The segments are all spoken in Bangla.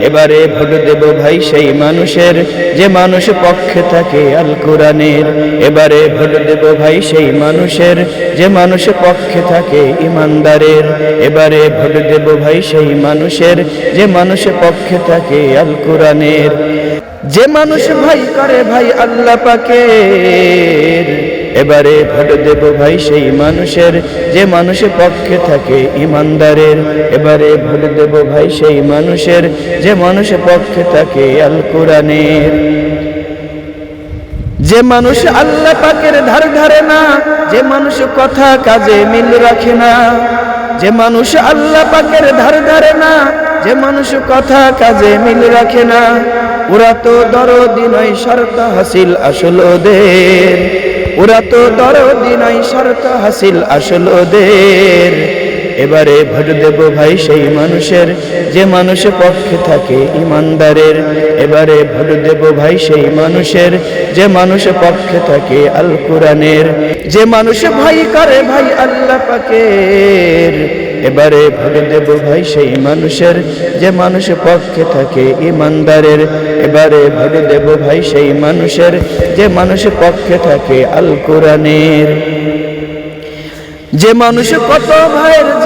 এবারে ভোট দেব ভাই সেই মানুষের, যে মানুষ পক্ষে থাকে আল কোরআনের। এবারে ভোট দেব ভাই সেই মানুষের, যে মানুষ পক্ষে থাকে ইমানদারের। এবারে ভোট দেব ভাই সেই মানুষের, যে মানুষ পক্ষে থাকে আল কোরআনের। যে মানুষ ভাই করে ভাই আল্লাহ পাকের। এবারে ভোট দেব ভাই সেই মানুষের, যে মানুষের পক্ষে থাকে ইমানদারের। এবারে ভোট দেব ভাই সেই মানুষের, যে মানুষের পক্ষে থাকে আল কোরআনের। যে মানুষ আল্লাহ পাকের ধার ধারে না, যে মানুষ কথা কাজে মিল রাখে না। যে মানুষ আল্লাহ পাকের ধার ধারে না, যে মানুষ কথা কাজে মিল রাখে না। ওরা তো দরদি নয়, শর্ত হাসিল আসল ওদের। ওরা তো দরদি নয় শর্ত হাসিল আসল ওদের। এবারে ভোট দেব ভাই সেই মানুষের, যে মানুষের পক্ষে থাকে ইমানদারের। এবারে ভোট দেব ভাই সেই মানুষের, যে মানুষের পক্ষে থাকে আল কোরআনের। যে মানুষ ভাই করে ভাই আল্লাহ পাকের। এবারে ভোট দেব ভাই সেই মানুষের, যে মানুষের পক্ষে থাকে ইমানদারের। এবারে ভোট দেব ভাই সেই মানুষের, যে মানুষের পক্ষে থাকে আল কোরআনের। যে মানুষ কত ভাইয়ের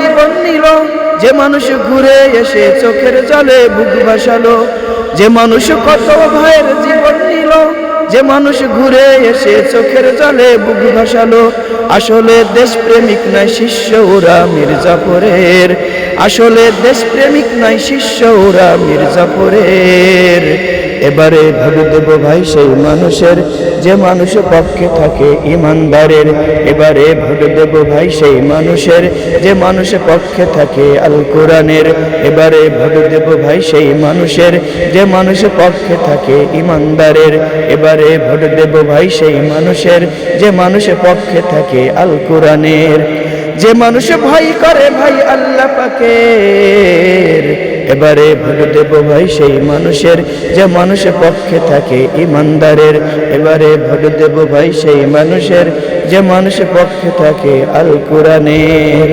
জীবন যে মানুষ ঘুরে এসে চোখের জলে বুক ভাসালো, যে মানুষ কত ভাইয়ের জীবন নিল, যে মানুষ ঘুরে এসে চোখের জলে বুক ভাসালো। আসলে দেশপ্রেমিক নাই শিষ্য ওরা মির্জাফরের আসলে দেশপ্রেমিক নাই শিষ্য ওরা মির্জাপুরের এবারে ভোট দেব ভাই, সেই মানুষের যে মানুষের পক্ষে থাকে ইমানদারের, এবারে ভোট দেব ভাই, সেই মানুষের যে মানুষের পক্ষে থাকে আল কোরআনের এবারে ভোট দেব ভাই, সেই মানুষের যে মানুষের পক্ষে থাকে ইমানদারের, এবারে ভোট দেব ভাই, সেই মানুষের যে মানুষের পক্ষে থাকে আল কোরআনের যে মানুষ ভয় করে ভাই, আল্লাহ পাকের এবারে ভোট দেব ভাই সেই মানুষের, যে মানুষের পক্ষে থাকে ইমানদারের। এবারে ভোট দেব ভাই সেই মানুষের, যে মানুষের পক্ষে থাকে আল কোরআনের